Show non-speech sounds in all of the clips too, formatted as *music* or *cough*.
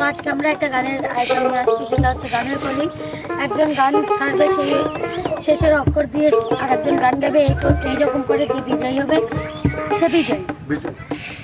তো আজকে আমরা একটা গানের আইটেম নিয়ে আসছি সেটা হচ্ছে গানের কলি। একজন গান ছাড়বে সেই শেষের অক্ষর দিয়ে আর একজন গান গাবে এই এইরকম করে কি বিজয়ী হবে? সে বিজয়ী।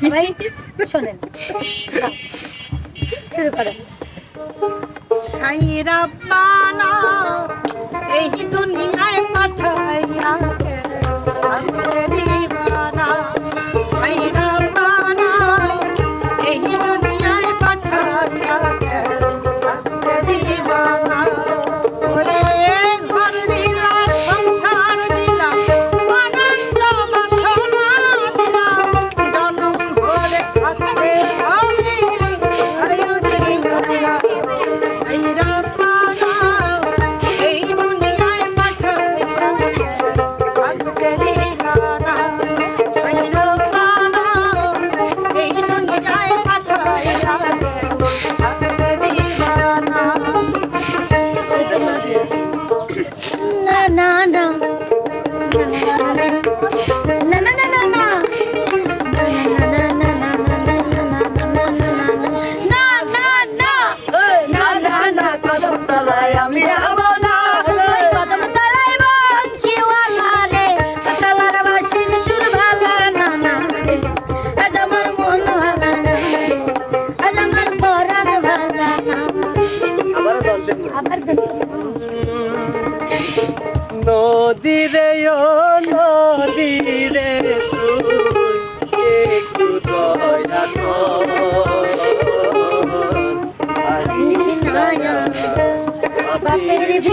সবাই শোনেন। শুরু করেন সাইরা পানা এই দুনিয়ায় পাঠাইয়া na na na na na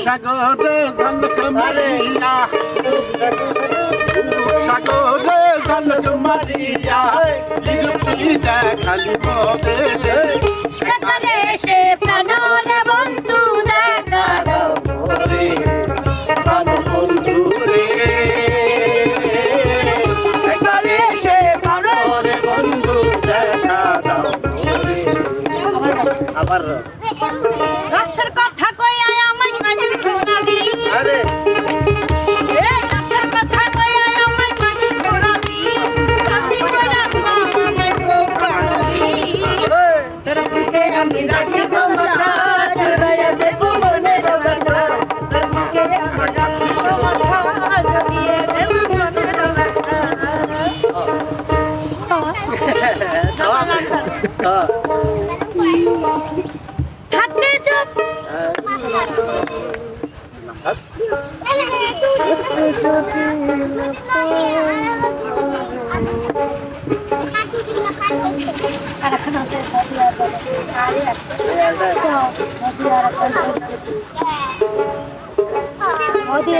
সাগরে ঝলক মারিয়া সাগরে ঝলক মারিয়া দেখালি বদলে সে প্রাণ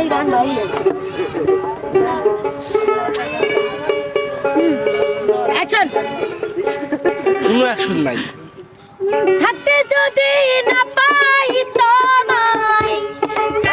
এই গান ভাই অ্যাকশন কোনো অ্যাকশন নাই। থাকতে যদি না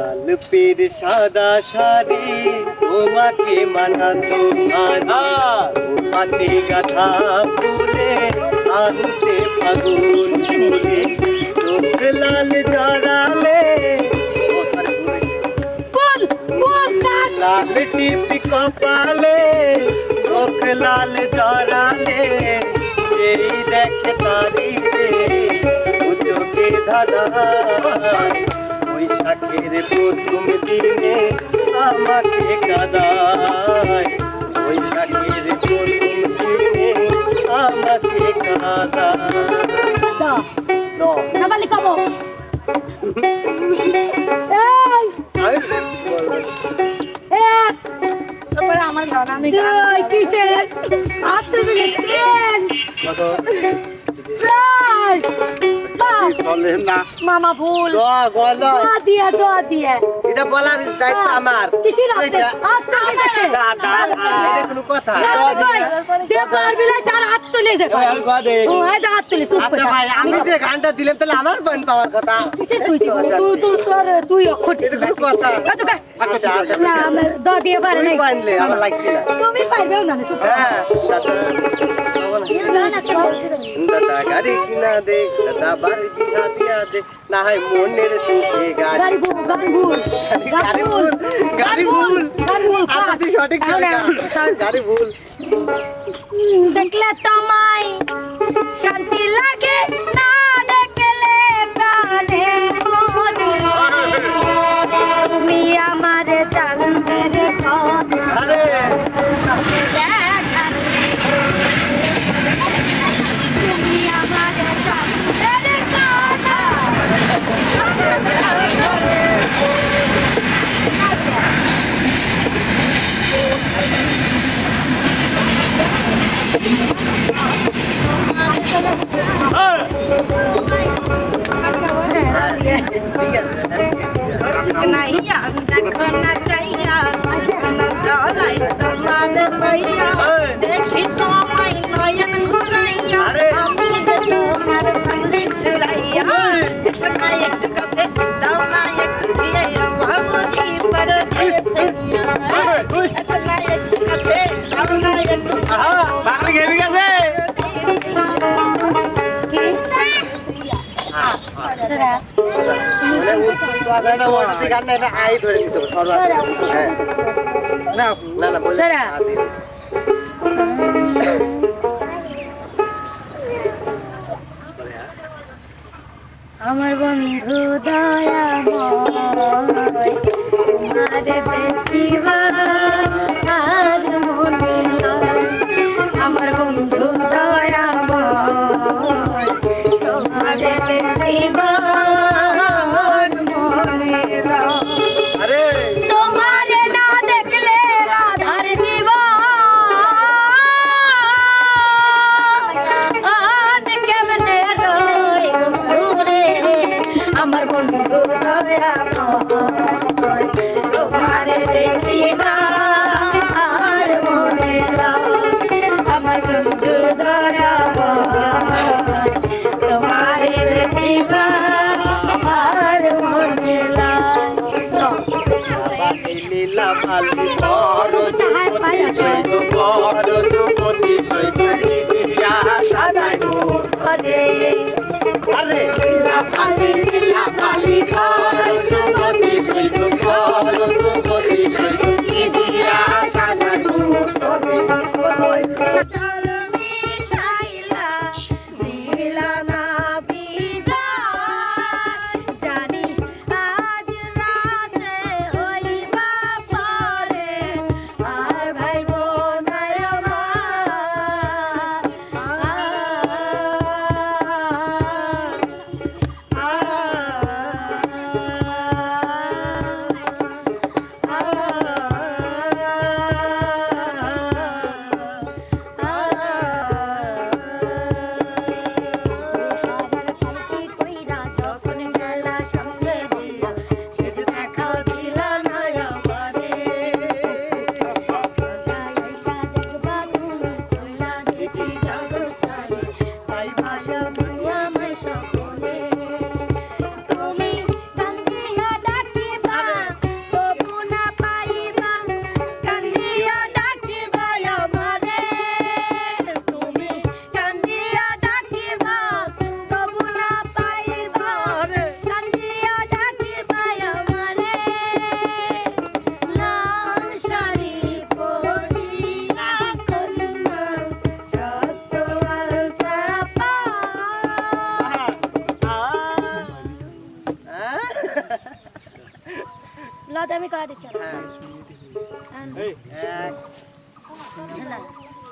লাল পীর সাদা শাড়ি তোমাকে মানাতো আনা হাতে গাথা ফুলে আনতে ফাগুন ফুলে চোখ লাল জড়ালে লাল টিপি কপালে চোখ লাল জড়ালে যেই দেখে তারি রে চোখে ধাঁধায় বৈশাখের প্রথম দিনে আমাকে কাদায়। বৈশাখের প্রথম দিনে আমাকে কাদায়। আমার গান আমি কিসের হাত পাঁচ চলে না। মামা ভুল। দোয়া দিয়ে দোয়া। দিয়ে এটা বলার দায়িত্ব আমার। কিসের হাতে? হাত তুলে গেছে দা, দা, দা, এটা কোনো কথা। সে পারবি না তার হাত তুলে যে আমি ও এই যে হাত তুলে চুপ আচ্ছা করে ভাই আমি যে গানটা দিলাম তাহলে আমার পয়েন্ট পাওয়ার কথা। কিসের তুই দিব? তুই তুই তোর তুই অক্ষর কথা। আচ্ছা কর। আচ্ছা আচ্ছা না আমার দিয়ে পারে তুমি নাই। পারলে আমার লাগবে না। তুমি পারবেও না চুপ হ্যাঁ দাদা গাড়ি কিনা দে দাদা বাড়ি কিনা দিয়া দে না হয় মনের সুখে গাড়ি গাড়ি ভুল গাড়ি ভুল তুই সঠিক গাড়ি ভুল দেখলে তোমায় শান্তি লাগে না। আমার বন্ধু দয়াময় তোমার দেখিবা লীলা পালি বড় যুবতী সৈন্য বড় যুবতী সৈন্য দিয়া সাজাই আরে আরে লীলা পালি লীলা পালি বড়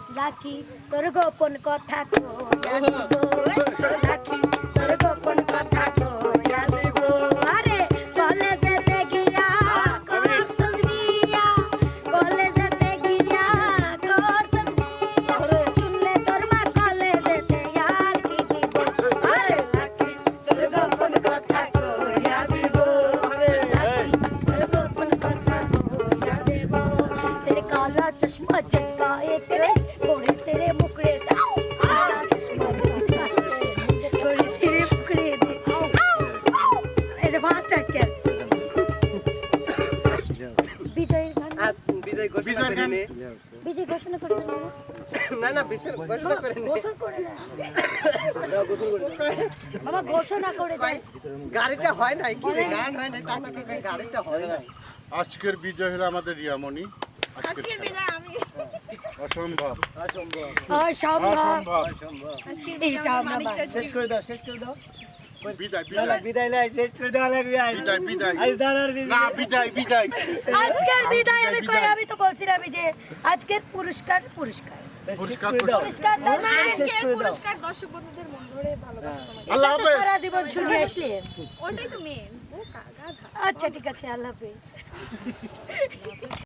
লাকি তোর গোপন কথা কো লাকি ঘোষণা বিজয়ের গান। করিনি বিজয় ঘোষণা করতে *coughs* না না বিজয় ঘোষণা করিনি ঘোষণা করে দেয় বাবা ঘোষণা করে দেয় গাড়িটা হয় নাই কি রে? গান হয় নাই তা কি গাড়িটা হয় নাই। আজকের বিজয় হলো আমাদের রিয়ামণি। আজকের আজকের আমি। অসম্ভব। অসম্ভব। অসম্ভব। অসম্ভব আজকের। শেষ করে দাও শেষ করে দাও। বিদায় বিদায়। বিদায় লাই শেষ করে দেওয়া লাগবে বিদায় বিদায়। আজ দাঁড়ার না বিদায়। বিদায় আজকের বিদায় আমি কই আমি তো বলছিলাম যে আজকের পুরস্কার পুরস্কার। পুরস্কার পুরস্কার। না আজকের পুরস্কার দর্শক বন্ধুদের মন ধরে ভালোবাসা আল্লাহ হাফেজ। সারা জীবন শুনে আসলেন ওটাই তো মেন আচ্ছা ঠিক আছে আল্লাহ হাফেজ।